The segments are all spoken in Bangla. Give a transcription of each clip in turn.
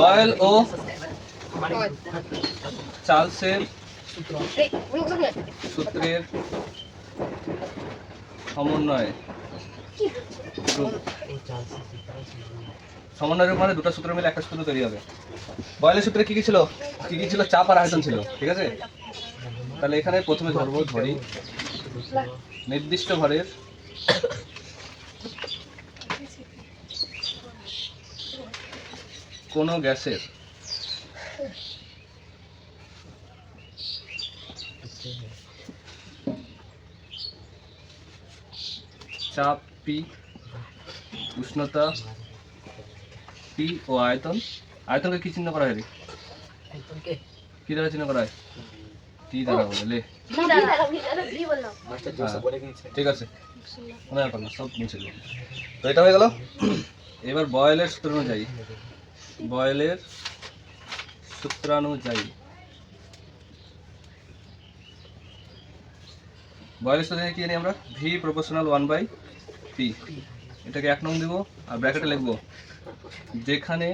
বয়েল ও চার্লসের সূত্রের সমন্বয়। সমন্বয়ের মানে দুটো সূত্র মিলে একটা সূত্র তৈরি হবে। বয়েলের সূত্রে কি কি ছিল? কি কি ছিল? চাপ আর আয়তন ছিল। ঠিক আছে? তাহলে এখানে প্রথমে ধরবো, ধরি। নির্দিষ্ট ভরের কোনো গ্যাসের চাপ পি উষ্ণতা পি ও আয়তন। আয়তনকে কি চিহ্ন করা হয় রে? কি দ্বারা চিহ্ন করা হয়? টি দ্বারা বলে হ্যাঁ। ঠিক আছে। তো এটা হয়ে গেল। এবার বয়েলের সূত্র অনুযায়ী। বয়েলের সূত্রানুযায়ী। বয়েলের সূত্রে কি জানি আমরা? V professional one by P এটাকে এক নং দিব আর ব্র্যাকেটে লিখব যেখানে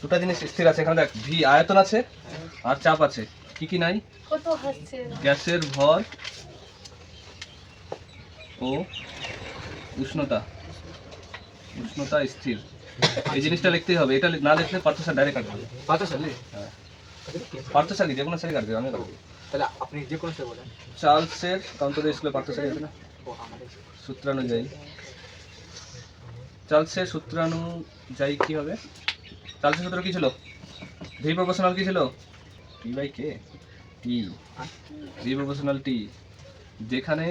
দুটা জিনিস স্থির আছে। এখানে দেখ ভি আয়তন আছে আর চাপ আছে। কি কি নাই? গ্যাসের ভর ও উষ্ণতা। উষ্ণতা স্থির। এই জিনিসটা লিখতেই হবে। এটা না লিখলে পার্থ ডাইরেক্ট কাটবে। পার্থ স্যার হ্যাঁ। আচ্ছা, পার্থ যে কোনো স্যারই কাটবে আমি তাহলে আপনি যে কোনো স্যার বলেন। চার্লসের কাউন্টার স্কুলে পার্থ আছে না? সূত্রানুযায়ী। চার্লসের সূত্রানুযায়ী কি হবে? চার্লসের সূত্র কি ছিল? ভি প্রপোর্শনাল কি ছিল? T by K T V proportional T যেখানে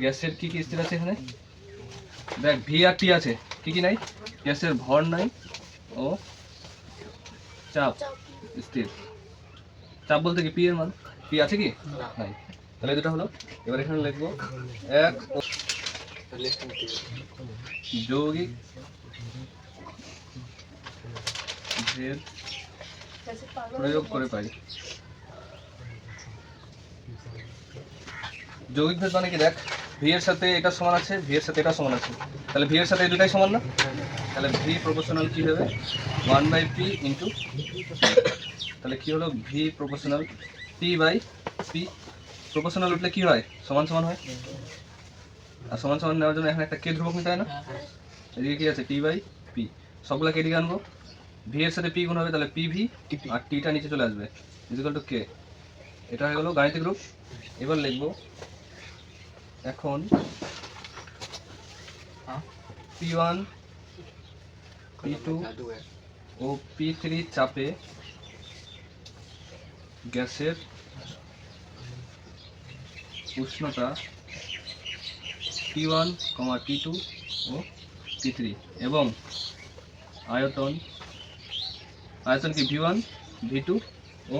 গ্যাসের কি কি স্থির আছে এখানে? দেখ ভি আর টি আছে। কি কি নাই? গ্যাসের ভর নাই ও চাপ স্থির। চাপ বলতে কি? পি এর মান। পি আছে কি? নাই। তাহলে দুটো হলো। এবার এখানে লিখব এক যৌগিক ভেদ প্রয়োগ করে পাই। যৌগিক ভেদ মানে কি দেখ? ভি এর সাথে এটা সমান আছে ভি এর সাথে এটা সমান আছে। তাহলে ভি এর সাথে এই দুটাই সমান না? তাহলে ভি প্রপোর্শনাল কি হবে? ওয়ান বাই পি ইন্টু তাহলে কি হলো? V proportional P by P proportional উঠলে কি হয়? সমান সমান হয়। আর সমান সমান নেওয়ার জন্য এখানে একটা কে ধ্রুবক নিতে হয়। না এদিকে কি আছে? টি বাই পি সবগুলা কে দিকে আনব। ভি এর সাথে পি গুণ হবে তাহলে পি ভি আর টিটা নিচে চলে আসবে। ইজিক্যাল টু কে এটা হয়ে গেল গাণিতিক রূপ। এবার লিখব এখন পি ওয়ান পি টু ও পি থ্রি চাপে গ্যাসের উষ্ণতা P one comma P two ও পি থ্রি এবং আয়তন আয়তন কি ভি ওয়ান ভি টু ও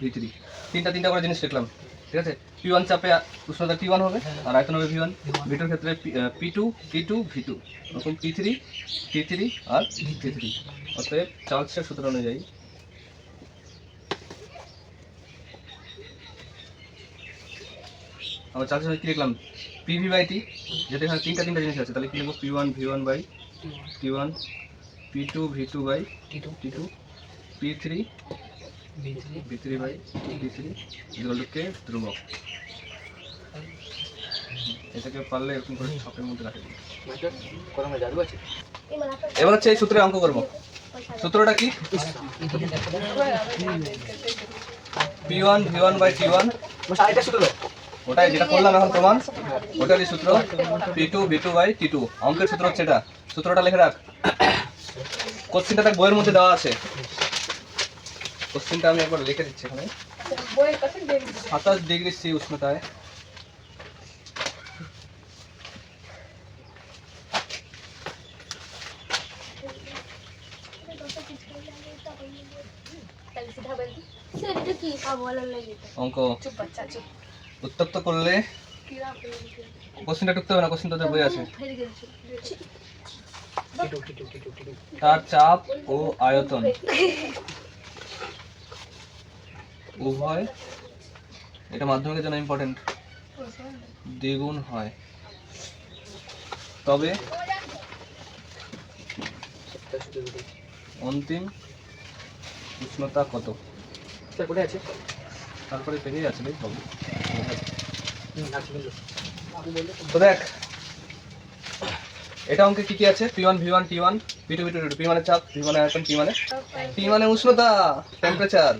ভি থ্রি তিনটা তিনটা করে জিনিস লিখলাম ঠিক আছে? পি ওয়ান চাপে উষ্ণতা টি ওয়ান হবে আর আয়তন হবে ভি ওয়ান ভি টুর ক্ষেত্রে P two T two V two ওরকম পি থ্রি টি থ্রি আর ভি থ্রি অতএব চার্লসের সূত্র অনুযায়ী আমরা চার্লসের কি লিখলাম? পিভি বাই টি যেটা এখানে তিনটা তিনটা জিনিস আছে তাহলে কি লিখব? P one V one by T one P two V two by T two T two P three V three V three by V three K ধ্রুবক। এটাকে পারলে এরকম করে ছকের মধ্যে রাখে। এবার হচ্ছে এই সূত্রে অঙ্ক করব। সূত্রটা কি? P one V one by T one এটা সূত্র ওটাই যেটা করলাম এখন প্রমাণ। ওটারই সূত্র P two V two by T two অঙ্কের সূত্র হচ্ছে এটা। সূত্রটা লিখে রাখ। কোশ্চিনটা তার বইয়ের মধ্যে দেওয়া আছে। কোশ্চিনটা আমি একবার লিখে দিচ্ছি এখানে। সাতাশ ডিগ্রি সি উষ্ণতায়। অঙ্ক। উত্তপ্ত করলে। কিরা কোশ্চিনটা টুকতে হবে না? কোশ্চিন তোদের বই আছে। তার চাপ ও আয়তন। উভয় এটা মাধ্যমিকের জন্য ইম্পর্টেন্ট দ্বিগুণ হয়। তবে অন্তিম উষ্ণতা কত? আছে? তারপরে পেরিয়ে আছে তো দেখ এটা অঙ্কে কি কি আছে? P one V one T one P two P two two P মানে চাপ ভি মানে আয়তন টি মানে টি মানে উষ্ণতা টেম্পারেচার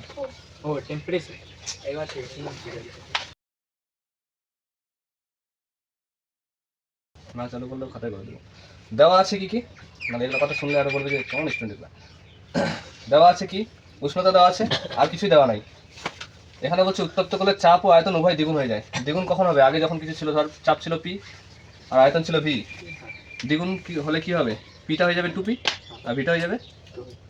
ও টেম্পারেচার এবার না চালু করলেও খাতায় করে দেবো। দেওয়া আছে কি কি? মানে এগুলো কথা শুনলে আরও বলবে যে কেমন স্টুডেন্ট এগুলো। দেওয়া আছে কি? উষ্ণতা দেওয়া আছে আর কিছুই দেওয়া নাই। এখানে বলছে উত্তপ্ত করলে চাপ ও আয়তন উভয় দ্বিগুণ হয়ে যায়। দ্বিগুণ কখন হবে? আগে যখন কিছু ছিল ধর চাপ ছিল পি আর আয়তন ছিল ভি দ্বিগুণ হলে কি হবে? পিটা হয়ে যাবে টুপি আর ভিটা হয়ে যাবে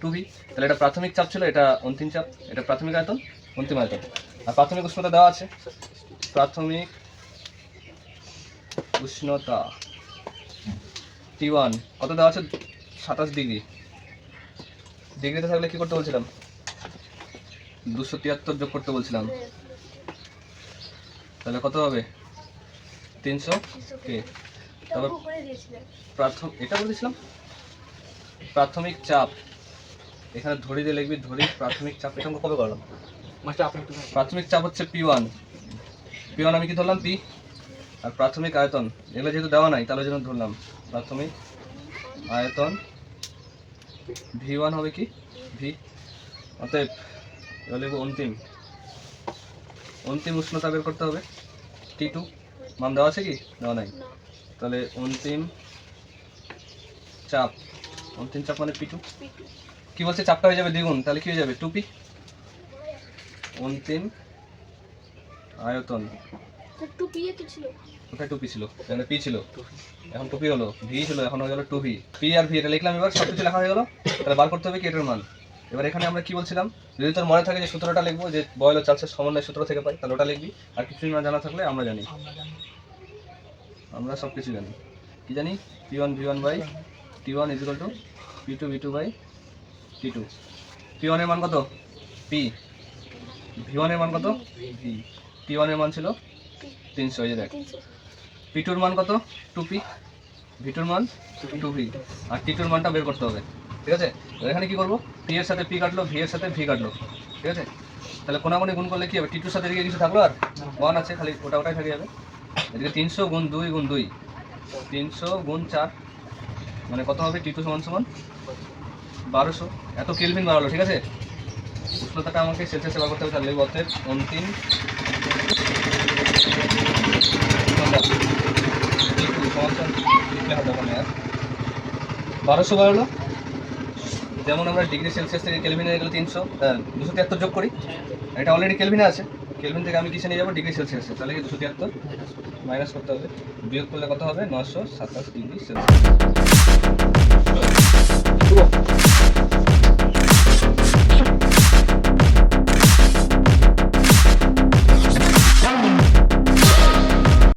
টুপি তাহলে এটা প্রাথমিক চাপ ছিল, এটা অন্তিম চাপ, এটা প্রাথমিক আয়তন, অন্তিম আয়তন। আর প্রাথমিক উষ্ণতা দেওয়া আছে। প্রাথমিক উষ্ণতা টি ওয়ান কত দেওয়া আছে? সাতাশ ডিগ্রি। ডিগ্রিতে থাকলে কি করতে বলছিলাম? দুশো তিয়াত্তর যোগ করতে বলছিলাম। তাহলে কত হবে? তিনশো কে? তারপর করে দিয়েছিলেন প্রাথম এটা বলেছিলাম প্রাথমিক চাপ। এখানে ধরি দিয়ে লিখবি ধরি প্রাথমিক চাপ। এটা কবে করলাম? মাস্টার প্রাথমিক চাপ হচ্ছে পি ওয়ান পি ওয়ান আমি কি ধরলাম? পি আর প্রাথমিক আয়তন। এগুলো যেহেতু দেওয়া নাই তাহলে জন্য ধরলাম। প্রাথমিক আয়তন ভি ওয়ান হবে কি? ভি অতএব এবার লিখব অন্তিম। অন্তিম উষ্ণতা বের করতে হবে। টি টু মান দেওয়া আছে কি? দেওয়া নাই। তাহলে অন্তিম চাপ। অন্তিম চাপ মানে পিটু? কি বলছে? চাপটা হয়ে যাবে দ্বিগুণ। তাহলে কি হয়ে যাবে? টুপি অন্তিম আয়তন। কোথায় টুপি ছিল? এখানে পি ছিল। এখন টুপি হলো। ভি ছিল এখন হয়ে গেল টু ভি। পি আর ভি এটা লিখলাম এবার সব কিছু লেখা হয়ে গেল। তাহলে বার করতে হবে কি এটার মান? এবার এখানে আমরা কি বলছিলাম? যদি তোর মনে থাকে যে সূত্রটা লিখব যে বয়েল ও চার্লসের সমন্বয় সূত্র থেকে পাই তাহলে ওটা লিখবি। আর কিছুই না জানা থাকলে আমরা জানি। আমরা সব কিছু জানি। কি জানি? P one V one by T one equal to P two V two by T two P ওয়ানের মান কত? পি ভি ওয়ানের মান কত? ভি টি ওয়ানের মান ছিল তিনশো এই দেখ। পি টুর মান কত? টু পি ভি টুর মান টু ভি আর টি টুর মানটা বের করতে হবে। ঠিক আছে? এখানে কি করব? পি এর সাথে পি কাটলো ভি এর সাথে ভি কাটলো। ঠিক আছে? তাহলে কোনাগুনি গুণ করলে কি হবে? টি টুর সাথে এদিকে কিছু থাকল আর? ওয়ান আছে খালি ওটা ওটাই থেকে যাবে। এদিকে তিনশো গুণ দুই গুণ দুই। তিনশো গুণ চার। মানে কত হবে? টি টু সমান সমান? বারোশো। এত কেলভিন বাড়ালো, ঠিক আছে? উষ্ণতাটা আমাকে সেলসিয়াসে সেবা করতে হবে তাহলে অতএব অন্তিম বারোশো বাড়লো। যেমন আমরা ডিগ্রি সেলসিয়াস থেকে কেলভিনে গেলে তিনশো দুশো তিয়াত্তর যোগ করি। এটা অলরেডি কেলভিনে আছে। কেলভিন থেকে আমি কিসে নিয়ে যাব? ডিগ্রি সেলসিয়াসে। তাহলে কি দুশো তিয়াত্তর? মাইনাস করতে হবে। বিয়োগ করলে কত হবে? নশো সাতাশ ডিগ্রি সেলসিয়াস।